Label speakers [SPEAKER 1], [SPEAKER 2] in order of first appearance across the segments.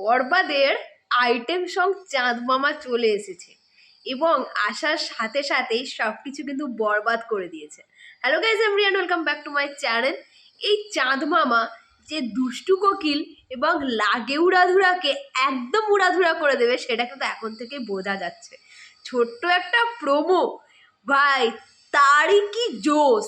[SPEAKER 1] বরবাদের item song চাঁদ মামা চলে এসেছে। এবং আসার সাথে সাথেই সব কিছু কিন্তু বরবাদ করে দিয়েছে। Hello guys everyone welcome back to my channel এই চাঁদ মামা যে দুষ্টু কোকিল এবং লাগে উড়াধুরাকে একদম উড়াধুরা করে দেবে, সেটা কিন্তু এখন থেকেই বোঝা যাচ্ছে। ছোট্ট একটা প্রোমো ভাই, তারই কি জোশ?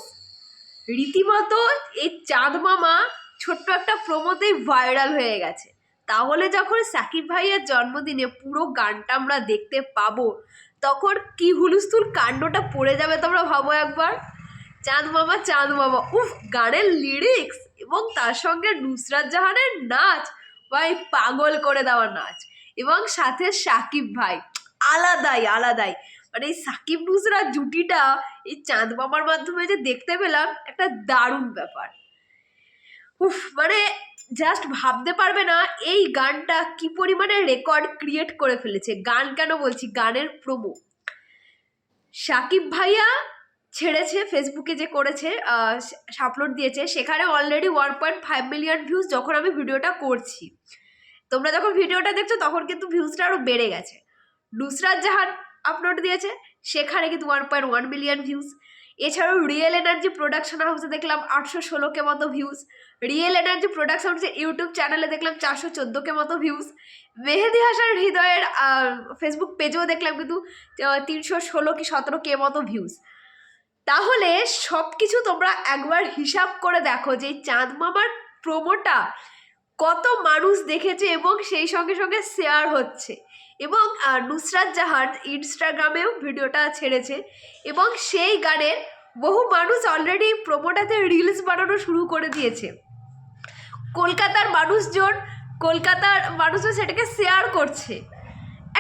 [SPEAKER 1] রীতিমতো এই চাঁদ মামা ছোট্ট একটা প্রোমোতেই ভাইরাল হয়ে গেছে। তাহলে যখন সাকিব ভাইয়ের জন্মদিনে পুরো গানটা আমরা দেখতে পাবো, তখন কি হুলুস্থুল কাণ্ডটা পড়ে যাবে তোমরা ভাবো একবার? চাঁদ মামা চাঁদ মামা। উফ, গানের লিরিক্স এবং তার সঙ্গে নুসরাত জাহানের নাচ। ভাই, পাগল করে দেওয়া নাচ। এবং সাথে সাকিব ভাই। আলাদাই আলাদাই। মানে এই সাকিব নুসরাত জুটিটা এই চাঁদ মামার মাধ্যমে যে দেখতে পেলাম, একটা দারুণ ব্যাপার। উফ মানে জাস্ট ভাবতে পারবে না এই গানটা কি পরিমাণে রেকর্ড ক্রিয়েট করে ফেলেছে। গান কেন বলছি? গানের প্রোমো সাকিব ভাইয়া ছেড়েছে ফেসবুকে যে করেছে আপলোড দিয়েছে, সেখানে already one point five million views যখন আমি ভিডিওটা করছি। তোমরা যখন ভিডিওটা দেখছ, তখন কিন্তু ভিউজটা আরও বেড়ে গেছে। নুসরাত জাহান আপলোড দিয়েছে, সেখানে কিন্তু one point one million views এছাড়াও রিয়েল এনার্জি প্রোডাকশন হাউসে দেখলাম আটশো ষোলোকে মতো ভিউজ রিয়েল এনার্জি প্রোডাকশন হাউসের ইউটিউব চ্যানেলে দেখলাম চারশো চোদ্দোকে মতো ভিউজ মেহেদি হাসান হৃদয়ের ফেসবুক পেজেও দেখলাম কিন্তু তিনশো ষোলো কি সতেরো কে মতো ভিউজ তাহলে সব কিছু তোমরা একবার হিসাব করে দেখো যে চাঁদ মামার প্রোমোটা কত মানুষ দেখেছে এবং সেই সঙ্গে সঙ্গে শেয়ার হচ্ছে। এবং নুসরাত জাহান ইনস্টাগ্রামেও ভিডিওটা ছেড়েছে এবং সেই গানের বহু মানুষ অলরেডি প্রোমোটাতে রিলস বানানো শুরু করে দিয়েছে। কলকাতার মানুষজন কলকাতার মানুষজন সেটাকে শেয়ার করছে।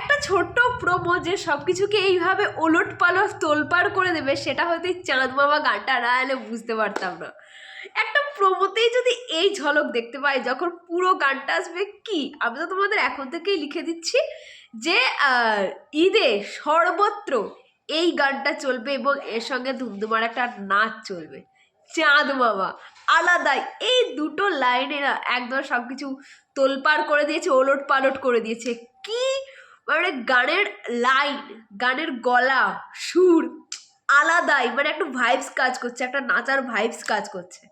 [SPEAKER 1] একটা ছোট্ট প্রোমো যে সব কিছুকে এইভাবে ওলট পালট তোলপাড় করে দেবে, সেটা হয়তো চাঁদ মামা গানটা না এলে বুঝতে পারতাম না। একটা প্রোমোতেই যদি এই ঝলক দেখতে পাই যখন পুরো গানটা আসবে কি? আমি তো তোমাদের এখন থেকেই লিখে দিচ্ছি যে ঈদে সর্বত্র এই গানটা চলবে এবং এর সঙ্গে ধুমধুমার একটা নাচ চলবে। চাঁদ মামা, আলাদাই। এই দুটো লাইনে না একদম সব কিছু তোলপাড় করে দিয়েছে ওলট পালট করে দিয়েছে। কি? মানে গানের লাইন, গানের গলা, সুর আলাদাই মানে একটা ভাইবস কাজ করছে, একটা নাচার ভাইবস কাজ করছে।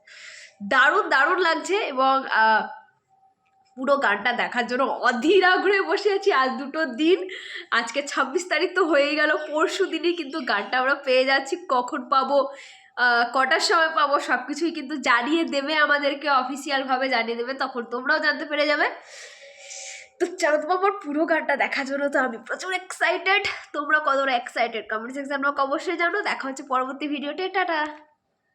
[SPEAKER 1] দারুণ দারুণ লাগছে এবং পুরো গানটা দেখার জন্য অধীর আগ্রহে বসে আছি আজ দুটো দিন। আজকে ছাব্বিশ তারিখ তো হয়েই গেল, পরশু দিনই কিন্তু গানটা আমরা পেয়ে যাচ্ছি। কখন পাবো কটার সময় পাবো সব কিছুই কিন্তু জানিয়ে দেবে আমাদেরকে অফিসিয়ালভাবে জানিয়ে দেবে, তখন তোমরাও জানতে পেরে যাবে। তো চাঁদ বাবার পুরো গানটা দেখার জন্য তো আমি প্রচুর এক্সাইটেড তোমরা কতটা এক্সাইটেড কমেন্ট সেকশন অবশ্যই জানো দেখা হচ্ছে পরবর্তী ভিডিওতে টাটা।